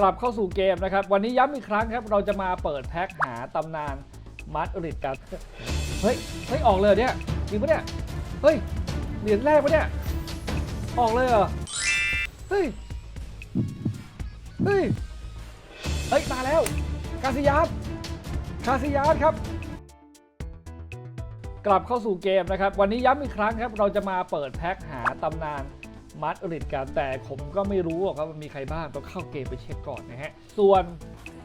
กลับเข้าสู่เกมนะครับ วันนี้ย้ำอีกครั้งครับ เราจะมาเปิดแพ็คหาตำนานมาดริดกัน เฮ้ย เฮ้ย ออกเลยเนี่ยจริงปะเนี่ย เฮ้ย เหรียญแรกปะเนี่ย ออกเลยเหรอ เฮ้ย เฮ้ย เฮ้ย มาแล้ว คาซิยาสคาซิยาสครับ กลับเข้าสู่เกมนะครับ วันนี้ย้ำอีกครั้งครับ เราจะมาเปิดแพ็คหาตำนาน มาดริดกันแต่ผมก็ไม่รู้ครับมีใครบ้างต้องเข้าเกมไปเช็คก่อนนะฮะ ส่วน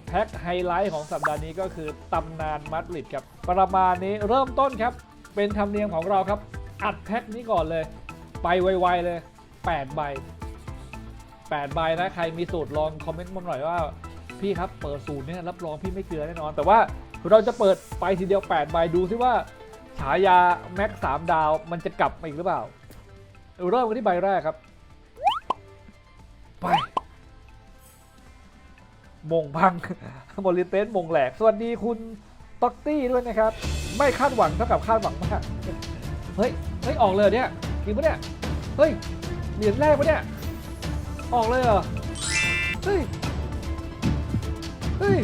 แพ็คไฮไลท์ของสัปดาห์นี้ก็คือตำนานมาดริดครับ ประมาณนี้เริ่มต้นครับ เป็นธรรมเนียมของเราครับ อัดแพ็คนี้ก่อนเลย ไปไวๆเลย 8 ใบ 8 ใบนะใครมีสูตรลองคอมเมนต์มาหน่อยว่าพี่ครับเปิดสูตรเนี่ยรับรองพี่ไม่เกลือแน่นอน แต่ว่าเราจะเปิดไปทีเดียว 8 ใบดูซิว่าฉายาแม็กสามดาวมันจะกลับมาอีกหรือเปล่า เริ่มกันที่ใบแรกครับ ไปมงพังบริเตนมงแหลก สวัสดีคุณต็อกตี้ด้วยนะครับ ไม่คาดหวังเท่ากับคาดหวังมาก เฮ้ย เฮ้ย ออกเลยเหรอเนี่ยจริงปะเนี่ย เฮ้ย เหรียญแรกปะเนี่ย ออกเลยเหรอ เฮ้ย เฮ้ย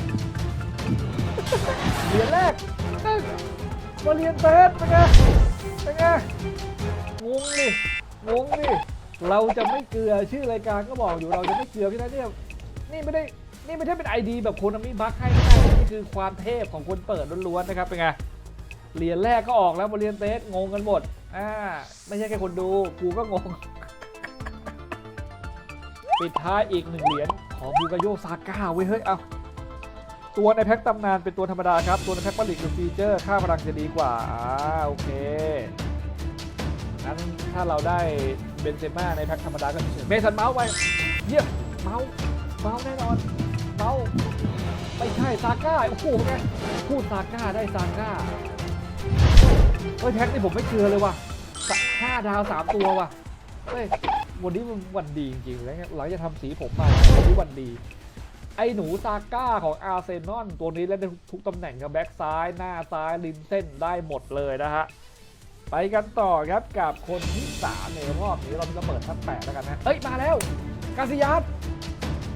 เหรียญแรกเฮ้ยมาเรียนเตสเป็นไงเป็นไงงงดิ งงดิเราจะไม่เกลือชื่อรายการก็บอกอยู่เราจะไม่เกลือพี่นะเนี่ยนี่ไม่ได้นี่ไม่ได้เป็นไอดีแบบโคนามิบัคให้ไม่ได้นี่คือความเทพของคนเปิดล้วนๆนะครับเป็นไงเหรียญแรกก็ออกแล้วมาเรียนเตสงงกันหมดอ่าไม่ใช่แค่คนดูกูก็งง ปิดท้ายอีกหนึ่งเหรียญของบูกาโยซาก้าไว้ยเฮ้ยเอาตัวในแพ็คตำนานเป็นตัวธรรมดาครับ ตัวในแพ็คผลิตคือฟีเจอร์ ค่าพลังจะดีกว่าอ่าโอเคั้น ถ้าเราได้เบนเซม่าในแพ็คธรรมดาก็เฉยเมสันเมาส์ไป เยี่ยมเมาส์เมาส์แน่นอนเมาส์ไม่ใช่ซาก้าโอ้โหไงพูดซาก้าได้ซาก้าเฮ้ยแพ็คนี่ผมไม่เกลือเลยว่ะห้าดาวสามตัวว่ะเฮ้ยวันนี้มันวันดีจริงๆแล้วหลังจะทำสีผมมาวันนี้วันดี ไอ้หนูซาก้าของอาร์เซนอลตัวนี้เล่นได้ทุกตำแหน่งครับแบ็กซ้าย หน้าซ้ายริมเส้นได้หมดเลยนะฮะ ไปกันต่อครับกับคนที่สามในรอบนี้เราจะเปิดทั้งแปดแล้วกันนะ เอ้ยมาแล้วคาซิยัส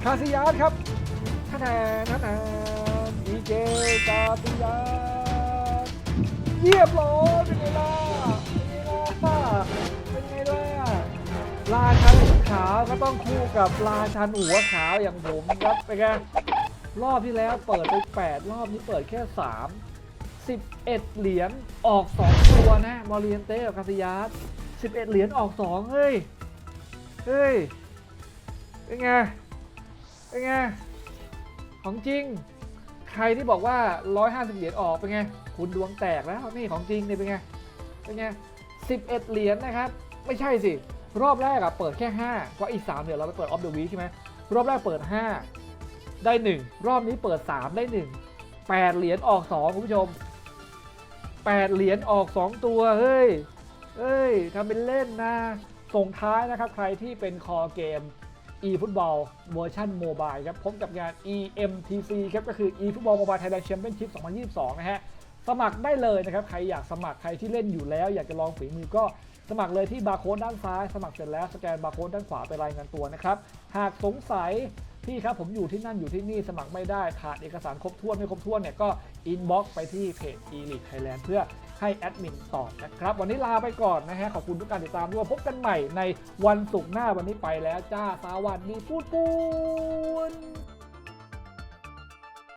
คาซิยัสครับท่านาท่านาดีเจคาซิยัสเยียบร้อยเป็นไงล่ะเป็นไงล่ะเป็นไงล่ะราชันขาวก็ต้องคู่กับราชันหัวขาวอย่างผมครับเป็นไงรอบที่แล้วเปิดไป 8 รอบนี้เปิดแค่ 3 11 เหรียญออก 2 ตัวนะมอริเอนเต้กับคาซิยาส11 เหรียญออก 2 เฮ้ย เฮ้ย เป็นไง เป็นไง ของจริง ใครที่บอกว่า 150 เหรียญออกเป็นไง คุณดวงแตกแล้วนี่ของจริงนี่เป็นไง เป็นไง 11 เหรียญนะครับ ไม่ใช่สิ รอบแรกอะเปิดแค่5เพราะอีก 3เดี๋ยวเราไปเปิดออฟเดอะวีใช่ไหมรอบแรกเปิด 5 ได้ 1 รอบนี้เปิด 3 ได้ 1 8 เหรียญออก 2 คุณผู้ชม 8 เหรียญออก 2 ตัว เฮ้ย เฮ้ยทำเป็นเล่นนะ ส่งท้ายนะครับ ใครที่เป็นคอเกม eFootball เวอร์ชันโมบายครับพบกับงาน EMTC ครับก็คือ eFootball Mobile Thailand Championship 2022 นะฮะ สมัครได้เลยนะครับ ใครอยากสมัครใครที่เล่นอยู่แล้ว อยากจะลองฝีมือก็สมัครเลยที่บาร์โค้ดด้านซ้าย สมัครเสร็จแล้วสแกนบาร์โค้ดด้านขวาไปรายงานตัวนะครับ หากสงสัย พี่ครับผมอยู่ที่นั่นอยู่ที่นี่สมัครไม่ได้ขาดเอกสารครบถ้วนไม่ครบถ้วนเนี่ยก็อินบ็อกซ์ไปที่เพจ e l i t e Thailand เพื่อให้แอดมินตอบนะครับ วันนี้ลาไปก่อนนะฮะ ขอบคุณทุกการติดตามด้วยพบกันใหม่ในวันศุกร์หน้าวันนี้ไปแล้วจ้าสวัสดีพูดปูน